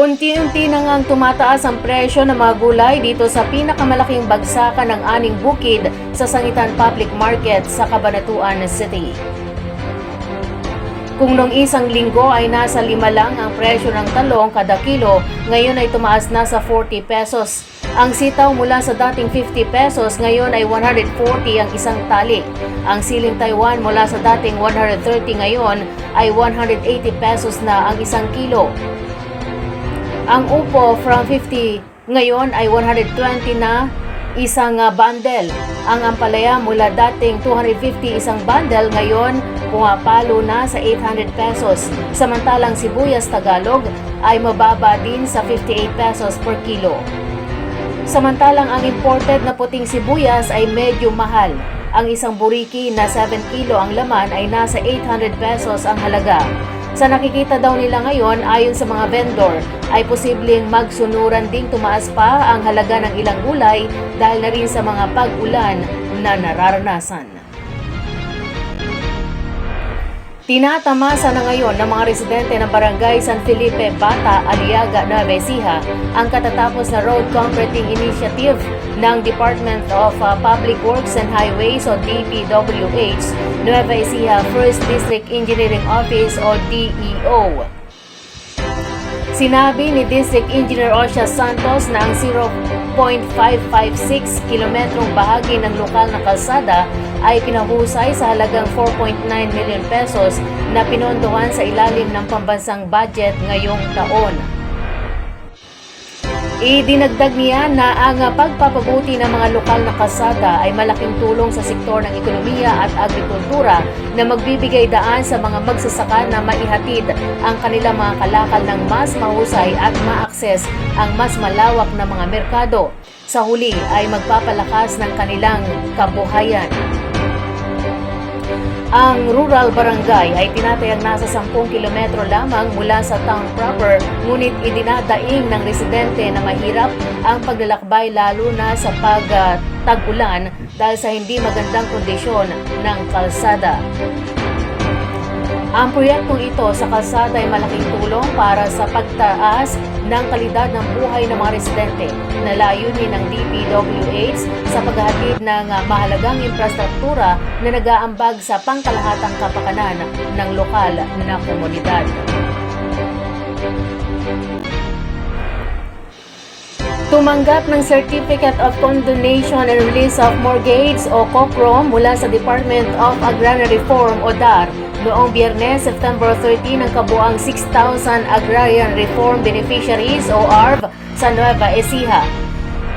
Unti-unti na ngang tumataas ang presyo ng mga gulay dito sa pinakamalaking bagsakan ng aning bukid sa Sangitan Public Market sa Cabanatuan City. Kung nung isang linggo ay nasa lima lang ang presyo ng talong kada kilo, ngayon ay tumaas na sa 40 pesos. Ang sitaw mula sa dating 50 pesos ngayon ay 140 ang isang tali. Ang siling Taiwan mula sa dating 130 ngayon ay 180 pesos na ang isang kilo. Ang upo from 50 ngayon ay 120 na isang ah, bundle. Ang ampalaya mula dating 250 isang bundle ngayon pumapalo na sa 800 pesos. Samantalang sibuyas Tagalog ay mababa din sa 58 pesos per kilo. Samantalang ang imported na puting sibuyas ay medyo mahal. Ang isang buriki na 7 kilo ang laman ay nasa 800 pesos ang halaga. Sa nakikita daw nila ngayon, ayon sa mga vendor, ay posibleng magsunuran ding tumaas pa ang halaga ng ilang gulay dahil na rin sa mga pag-ulan na nararanasan. Tinatamasa na ngayon ng mga residente ng barangay San Felipe, Bata, Aliaga, Nueva Ecija ang katatapos na road concreting initiative ng Department of uh, Public Works and Highways o DPWH, Nueva Ecija First District Engineering Office o DEO. Sinabi ni District Engineer Osha Santos na ang 0.556 kilometrong bahagi ng lokal na kalsada ay pinahusay sa halagang 4.9 million pesos na pinondohan sa ilalim ng pambansang budget ngayong taon. Idinagdag niya na ang pagpapabuti ng mga lokal na kalsada ay malaking tulong sa sektor ng ekonomiya at agrikultura na magbibigay daan sa mga magsasaka na maihatid ang kanilang mga kalakal ng mas mahusay at ma-access ang mas malawak na mga merkado. Sa huli ay magpapalakas ng kanilang kabuhayan. Ang rural barangay ay tinatayang nasa 10 kilometro lamang mula sa town proper, ngunit idinadaing ng residente na mahirap ang paglalakbay lalo na sa pag-tag-ulan dahil sa hindi magandang kondisyon ng kalsada. Ang proyektong ito sa kalsada ay malaking tulong para sa pagtaas ng kalidad ng buhay ng mga residente na layunin ng DPWH sa paghahatid ng ah, mahalagang infrastruktura na nag-aambag sa pangkalahatang kapakanan ng lokal na komunidad. Tumanggap ng Certificate of Condonation and Release of Mortgage o COCROM mula sa Department of Agrarian Reform o DAR noong Biyernes, September 13 ang kabuang 6,000 Agrarian Reform Beneficiaries o ARB sa Nueva Ecija.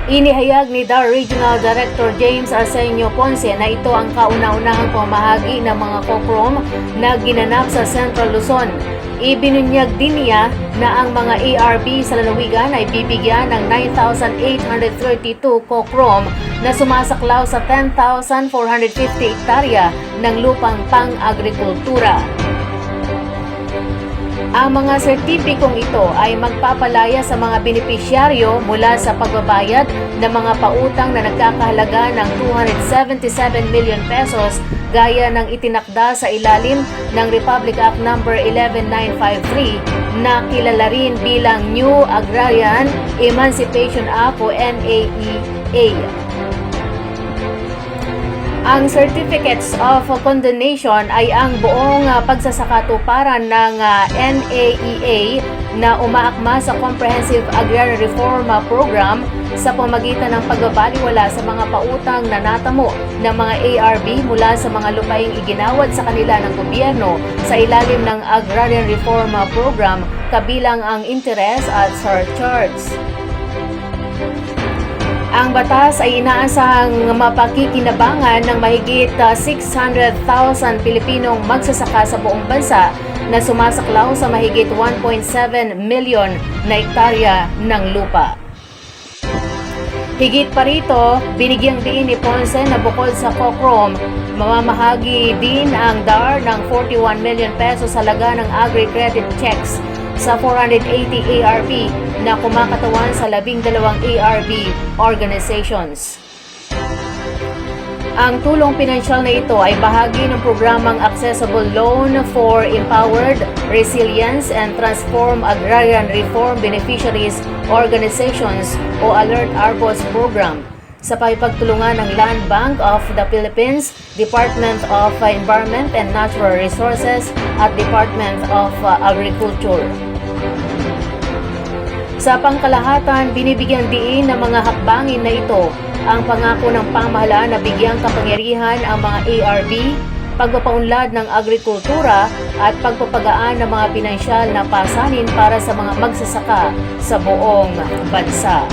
Inihayag ni DAR Regional Director James Arsenio Ponce na ito ang kauna-unahang pamahagi ng mga COCROM na ginanap sa Central Luzon. Ibinunyag din niya na ang mga ARB sa lalawigan ay bibigyan ng 9,832 COCROM na sumasaklaw sa 10,450 hektarya ng lupang pang-agrikultura. Ang mga sertipikong ito ay magpapalaya sa mga benepisyaryo mula sa pagbabayad ng mga pautang na nagkakahalaga ng 277 million pesos gaya ng itinakda sa ilalim ng Republic Act No. 11953 na kilala rin bilang New Agrarian Emancipation Act o NAEA. Ang Certificates of Condonation ay ang buong uh, pagsasakatuparan ng uh, NAEA na umaakma sa Comprehensive Agrarian Reform uh, Program sa pamagitan ng pagbabaliwala sa mga pautang na natamo ng mga ARB mula sa mga lupaing iginawad sa kanila ng gobyerno sa ilalim ng Agrarian Reform Program kabilang ang interest at surcharge. Ang batas ay inaasahang mapakikinabangan ng mahigit ah, 600,000 Pilipinong magsasaka sa buong bansa na sumasaklaw sa mahigit 1.7 milyon na hektarya ng lupa. Higit pa rito, binigyang diin ni Ponce na bukod sa COCROM, mamamahagi din ang DAR ng 41 million pesos halaga ng agri-credit checks sa 480 ARB na kumakatawan sa labing dalawang ARB organizations. Ang tulong pinansyal na ito ay bahagi ng programang Accessible Loan for Empowered, Resilience and Transform Agrarian Reform Beneficiaries Organizations o Alert ARBOS program sa pakipagtulungan ng Land Bank of the Philippines, Department of Environment and Natural Resources at Department of uh, Agriculture. Sa pangkalahatan, binibigyan diin ng mga hakbangin na ito ang pangako ng pamahalaan na bigyang kapangyarihan ang mga ARB, pagpapaunlad ng agrikultura at pagpapagaan ng mga pinansyal na pasanin para sa mga magsasaka sa buong bansa.